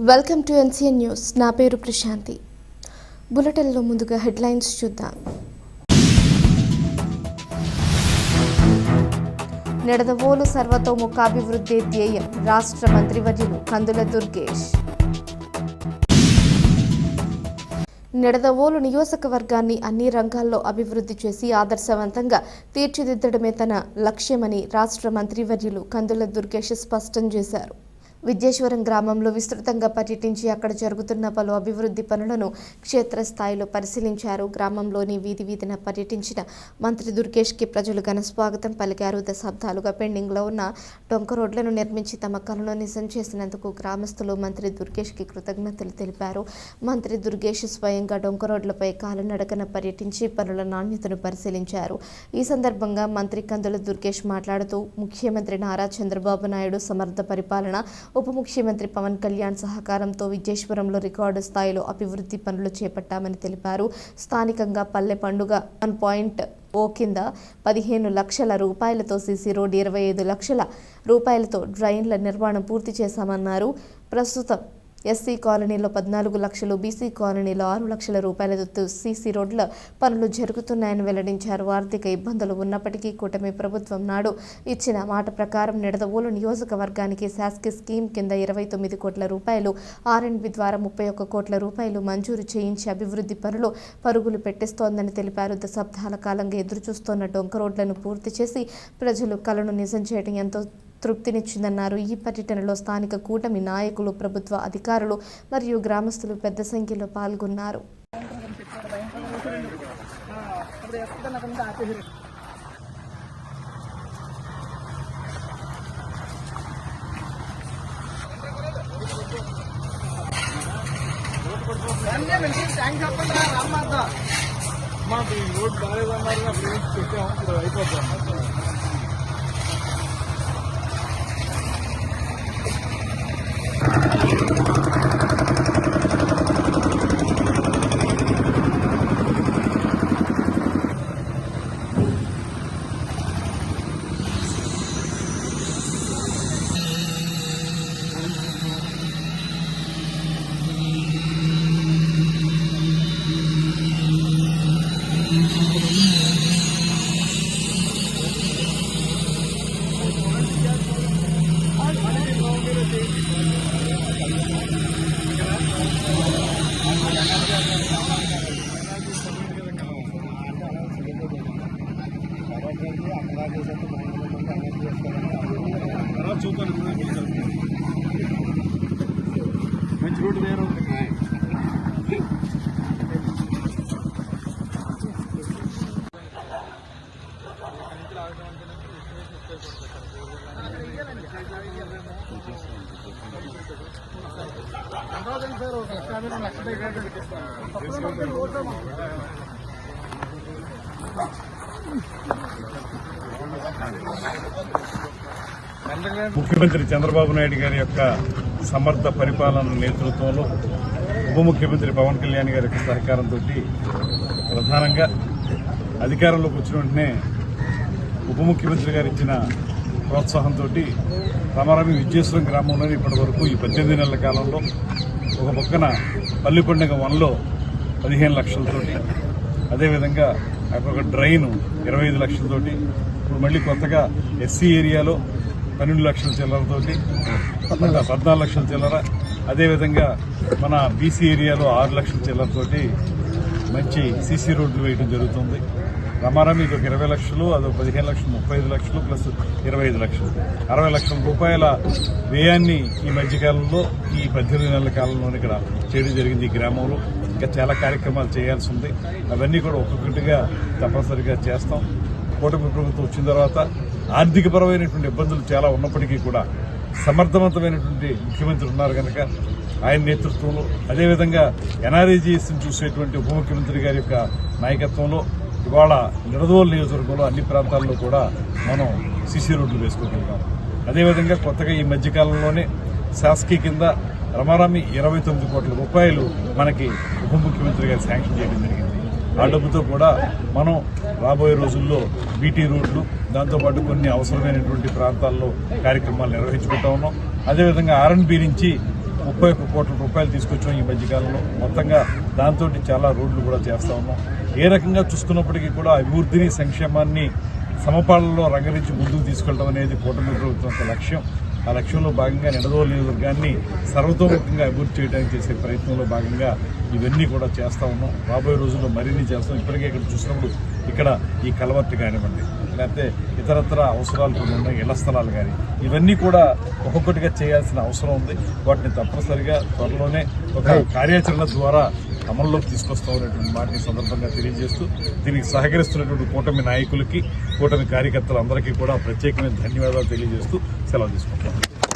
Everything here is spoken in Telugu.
వెల్కమ్ టు ఎన్సీఎన్ న్యూస్ నా పేరు ప్రశాంతి. బులెటిన్లో ముందుగా హెడ్లైన్స్ చూద్దాం. నిడదవోలు సర్వతోముఖాభివృద్ధి ధ్యేయం రాష్ట్ర మంత్రివర్యులు కందుల దుర్గేష్. నిడదవోలు నియోజకవర్గాన్ని అన్ని రంగాల్లో అభివృద్ధి చేసి ఆదర్శవంతంగా తీర్చిదిద్దడమే తన లక్ష్యమని రాష్ట్ర మంత్రివర్యులు కందుల దుర్గేష్ స్పష్టం చేశారు. విద్యేశ్వరం గ్రామంలో విస్తృతంగా పర్యటించి అక్కడ జరుగుతున్న పలు అభివృద్ధి పనులను క్షేత్రస్థాయిలో పరిశీలించారు. గ్రామంలోని వీధి వీధిన పర్యటించిన మంత్రి దుర్గేష్కి ప్రజలు ఘన స్వాగతం పలికారు. దశాబ్దాలుగా పెండింగ్లో ఉన్న డొంక రోడ్లను నిర్మించి తమ కలను నిజం చేసినందుకు గ్రామస్తులు మంత్రి దుర్గేష్కి కృతజ్ఞతలు తెలిపారు. మంత్రి దుర్గేష్ స్వయంగా డొంక రోడ్లపై కాలినడకన పర్యటించి పనుల నాణ్యతను పరిశీలించారు. ఈ సందర్భంగా మంత్రి కందుల దుర్గేష్ మాట్లాడుతూ ముఖ్యమంత్రి నారా చంద్రబాబు నాయుడు సమర్థ పరిపాలన ఉప ముఖ్యమంత్రి పవన్ కళ్యాణ్ సహకారంతో విజయేశ్వరంలో రికార్డు స్థాయిలో అభివృద్ధి పనులు చేపట్టామని తెలిపారు. స్థానికంగా పల్లె పండుగ వన్ పాయింట్ ఓ కింద పదిహేను లక్షల రూపాయలతో సీసీ రోడ్ ఇరవై ఐదు లక్షల రూపాయలతో డ్రైన్ల నిర్మాణం పూర్తి చేశామన్నారు. ప్రస్తుతం ఎస్సీ కాలనీలో పద్నాలుగు లక్షలు బీసీ కాలనీలో ఆరు లక్షల రూపాయలతో సీసీ రోడ్ల పనులు జరుగుతున్నాయని వెల్లడించారు. ఆర్థిక ఇబ్బందులు ఉన్నప్పటికీ కూటమి ప్రభుత్వం నాడు ఇచ్చిన మాట ప్రకారం నిడదవోలు నియోజకవర్గానికి శాసకి స్కీమ్ కింద ఇరవై తొమ్మిది కోట్ల రూపాయలు ఆర్ఎండ్బి ద్వారా ముప్పై ఒక్క కోట్ల రూపాయలు మంజూరు చేయించి అభివృద్ధి పనులు పరుగులు పెట్టిస్తోందని తెలిపారు. దశాబ్దాల కాలంగా ఎదురుచూస్తోన్న డొంక రోడ్లను పూర్తి చేసి ప్రజలు కలను నిజం చేయడం ఎంతో తృప్తినిచ్చిందన్నారు. ఈ పర్యటనలో స్థానిక కూటమి నాయకులు ప్రభుత్వ అధికారులు మరియు గ్రామస్తులు పెద్ద సంఖ్యలో పాల్గొన్నారు. మాకు ఈ రోడ్ బాగాలేదన్నారు అప్పుడు ఇప్పుడు అయిపోతాం తర్వాత చూద్దాం ఇప్పుడు మంచి రోడ్డు వేరే ఉంది సార్ వేరు లక్ష యాభై ముఖ్యమంత్రి చంద్రబాబు నాయుడు గారి యొక్క సమర్థ పరిపాలన నేతృత్వంలో ఉప ముఖ్యమంత్రి పవన్ కళ్యాణ్ గారి యొక్క సహకారంతో ప్రధానంగా అధికారంలోకి వచ్చిన వెంటనే ఉప ముఖ్యమంత్రి గారు ఇచ్చిన ప్రోత్సాహంతో రామారామి విద్యేశ్వరం గ్రామంలోని ఇప్పటి వరకు ఈ పద్దెనిమిది నెలల కాలంలో ఒక పక్కన పల్లి పండుగ వన్లో పదిహేను లక్షలతోటి అదేవిధంగా ఒక డ్రైన్ ఇరవై ఐదు లక్షలతోటి ఇప్పుడు మళ్ళీ కొత్తగా ఎస్సీ ఏరియాలో పన్నెండు లక్షల చిల్లరతోటి పద్నాలుగు లక్షల చిల్లర అదేవిధంగా మన బీసీ ఏరియాలో ఆరు లక్షల చిల్లరతోటి మంచి సీసీ రోడ్లు వేయడం జరుగుతుంది. రమారా ఇది ఒక ఇరవై లక్షలు అదొక పదిహేను లక్షలు ముప్పై ఐదు లక్షలు ప్లస్ ఇరవై ఐదు లక్షలు. అరవై లక్షల రూపాయల వ్యయాన్ని ఈ మధ్యకాలంలో ఈ పద్దెనిమిది నెలల కాలంలో ఇక్కడ చేయడం జరిగింది ఈ గ్రామంలో. ఇంకా చాలా కార్యక్రమాలు చేయాల్సి ఉంది. అవన్నీ కూడా ఒక్కొక్కటిగా తప్పనిసరిగా చేస్తాం. కూటమి ప్రభుత్వం వచ్చిన తర్వాత ఆర్థికపరమైనటువంటి ఇబ్బందులు చాలా ఉన్నప్పటికీ కూడా సమర్థవంతమైనటువంటి ముఖ్యమంత్రి ఉన్నారు కనుక ఆయన నేతృత్వంలో అదేవిధంగా ఎన్ఆర్ఏజీఎస్ని చూసేటువంటి ఉప ముఖ్యమంత్రి గారి యొక్క నాయకత్వంలో ఇవాళ నిడదోలు నియోజకవర్గంలో అన్ని ప్రాంతాల్లో కూడా మనం సిసి రోడ్లు వేసుకోగలిగాం. అదేవిధంగా కొత్తగా ఈ మధ్యకాలంలోనే శాసకీ కింద రమారామి ఇరవై తొమ్మిది కోట్ల రూపాయలు మనకి ఉప ముఖ్యమంత్రి గారు శాంక్షన్ చేయడం జరిగింది. ఆ డబ్బుతో కూడా మనం రాబోయే రోజుల్లో బీటీ రోడ్లు దాంతోపాటు కొన్ని అవసరమైనటువంటి ప్రాంతాల్లో కార్యక్రమాలు నిర్వహించుకుంటా ఉన్నాం. అదేవిధంగా ఆర్ఎన్బి నుంచి ముప్పై ఒక్క కోట్ల రూపాయలు తీసుకొచ్చాం ఈ మధ్యకాలంలో. మొత్తంగా దాంతో చాలా రోడ్లు కూడా చేస్తా ఉన్నాం. ఏ రకంగా చూసుకున్నప్పటికీ కూడా అభివృద్ధిని సంక్షేమాన్ని సమపాలనలో రంగరించి ముందుకు తీసుకెళ్ళడం అనేది కూటమి ప్రభుత్వం లక్ష్యం. ఆ లక్ష్యంలో భాగంగా నిడదోలు నియోజకవర్గాన్ని సర్వతోముఖంగా అభివృద్ధి చేయడానికి చేసే ప్రయత్నంలో భాగంగా ఇవన్నీ కూడా చేస్తా ఉన్నాం. రాబోయే రోజుల్లో మరిన్ని చేస్తాం. ఇప్పటికే ఇక్కడ చూసినప్పుడు ఇక్కడ ఈ కలవర్తి కానివ్వండి లేకపోతే ఇతరత్ర అవసరాలు కొన్ని ఉన్నాయి ఇళ్ళ స్థలాలు కానీ ఇవన్నీ కూడా ఒక్కొక్కటిగా చేయాల్సిన అవసరం ఉంది. వాటిని తప్పనిసరిగా త్వరలోనే ఒక కార్యాచరణ ద్వారా అమల్లోకి తీసుకొస్తామనేటువంటి మాటని సందర్భంగా తెలియజేస్తూ దీనికి సహకరిస్తున్నటువంటి కూటమి నాయకులకి కూటమి కార్యకర్తలందరికీ కూడా ప్రత్యేకమైన ధన్యవాదాలు తెలియజేస్తూ సెలవు తీసుకుంటాం